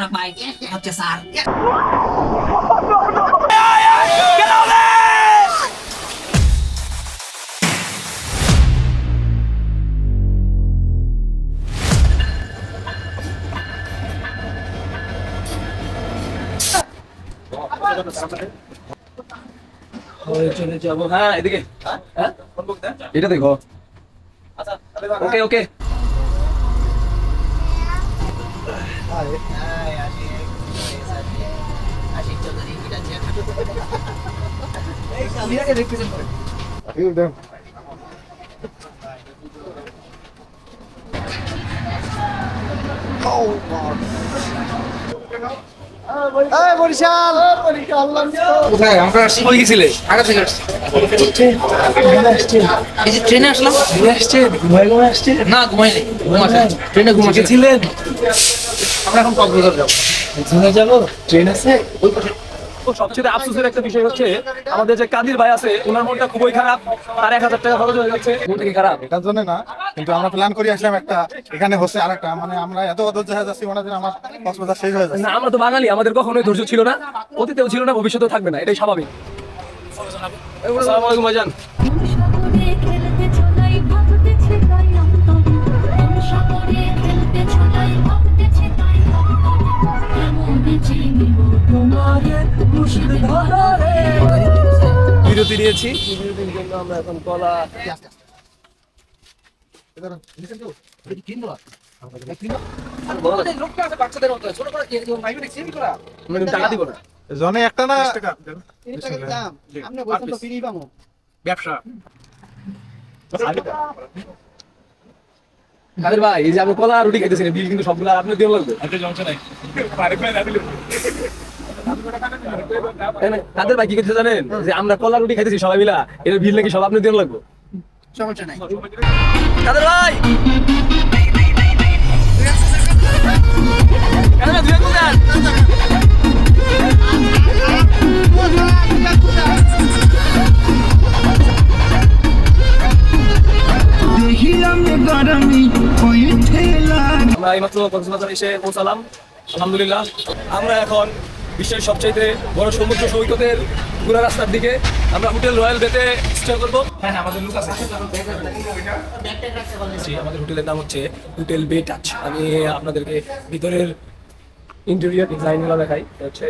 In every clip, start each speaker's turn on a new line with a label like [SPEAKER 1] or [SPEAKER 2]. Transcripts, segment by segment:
[SPEAKER 1] ফারুক ভাই হচ্ছে স্যার
[SPEAKER 2] চলে যাব হ্যাঁ এদিকে হ্যাঁ এটা দেখো ওকে ওকে কোথায়? আমরা আসছি কই গেছিলে? আগে থেকে আসছি।
[SPEAKER 1] এই যে ট্রেনে আসলাম।
[SPEAKER 2] ঘুমাই ঘুমাই আসছে।
[SPEAKER 1] না ঘুমাইনি ঘুমাতে ট্রেনে ঘুমাতে
[SPEAKER 2] ছিলেন আমরা এখন কক্সবাজার যাব। কক্সবাজার যাব? ট্রেন আছে? সবচেয়ে আফসোসের একটা বিষয় হচ্ছে আমাদের যে কাদির ভাই আছে ওনার মনটা খুবই খারাপ। তার এক হাজার টাকা খরচ হয়ে যাচ্ছে। মন থেকে খারাপ?
[SPEAKER 3] এটার জন্য না কিন্তু আমরা প্ল্যান করে আসলাম একটা এখানে হচ্ছে আর একটা মানে আমরা এত অধৈর্য হয়ে যাচ্ছি ওনাদের আমার কক্সবাজার শেষ হয়ে যাচ্ছে।
[SPEAKER 2] না আমরা তো বাঙালি আমাদের কখনোই ধৈর্য ছিল না। অতীতেও ছিল না ভবিষ্যতেও থাকবে না এটাই স্বাভাবিক। আসসালামু আলাইকুম ভাইজান। বিরতি নিয়েছি। বিরতির জন্য আমরা এখন কলা আমরা কিন্তু টাকা। দিব না
[SPEAKER 3] জনে একটা না
[SPEAKER 2] ব্যবসা। কাদের ভাই এই যে আপনি কলা রুটি খাইতেছেন বিল কিন্তু সবগুলা আপনি দিয়ে লাগবে। তাই না? কাদের ভাই কি করতে জানেন? যে আমরা কলা রুটি খাইতেছি সবাই মিলা এর বিল নাকি সব আপনি দিয়ে লাগবে?
[SPEAKER 1] সমস্যা নাই।
[SPEAKER 2] কাদের ভাই! কাদের ভাই, দুই এক মিনিট। আমরা এইমাত্র কক্সবাজার এসে পৌঁছালাম। আলহামদুলিল্লাহ। আমরা এখন বিশ্বের সবচাইতে বড় সমুদ্র সৈকতের ঘোরা রাস্তার দিকে আমরা হোটেল রয়্যাল বেতে স্টে করব। হ্যাঁ হ্যাঁ আমাদের লোক আছে। জি, আমাদের হোটেলের নাম হচ্ছে হোটেল বে টাচ। আমি আপনাদেরকে ভিতরের ইন্টেরিয়র ডিজাইনগুলো দেখাই। হচ্ছে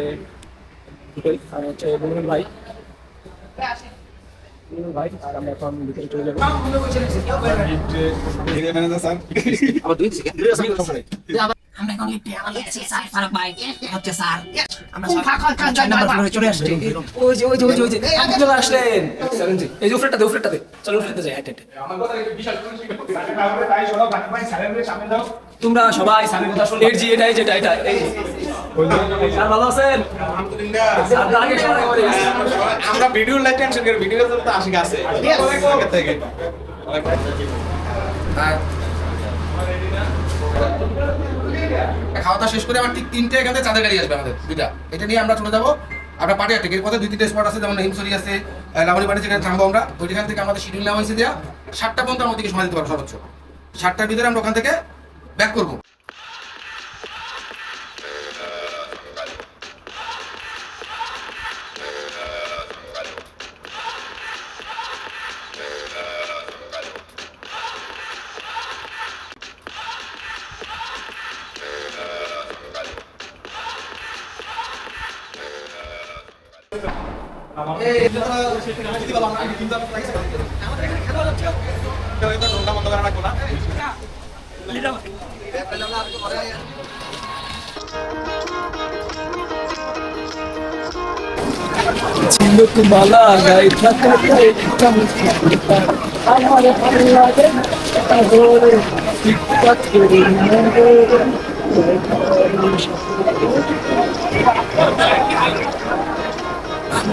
[SPEAKER 2] হোটেল আর হচ্ছে বুলবুল ভাই। বুলবুল ভাই আমরা এখন ভিতরে চলে দুই তোমরা সবাই জি এটাই যেটা এটা ভালো আছেন?
[SPEAKER 4] আমরা ভিডিও লাইক টেনশন করি ভিডিও তো আশিক আছে। থেকে। খাওয়া দাওয়া শেষ করে আমার ঠিক তিনটে এখান থেকে চাঁদের গাড়ি আসবে আমাদের, দুইটা। এটা নিয়ে আমরা চলে যাব। আমরা পাটি আটকে এর পথে দুই তিনটে স্পট আছে, যেমন হিমসরি আছে লাবণী পাটি যেখানে থামবো আমরা। ওইখান থেকে আমাদের শিডিউল নেওয়া হয়েছে দেওয়া সাতটা পর্যন্ত আমাদেরকে সময় দিতে পারব সর্বোচ্চ। সাতটার ভিতরে আমরা ওখান থেকে ব্যাক করব।
[SPEAKER 2] ঝিনুক মালা গাই থাকা আমার ভালো লাগে তাহলে টিকটক করে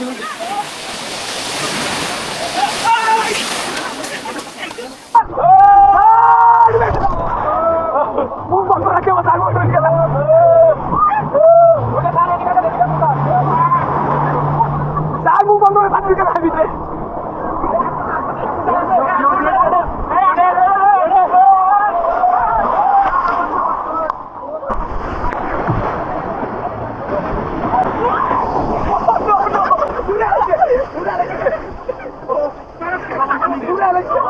[SPEAKER 2] やった! Alex.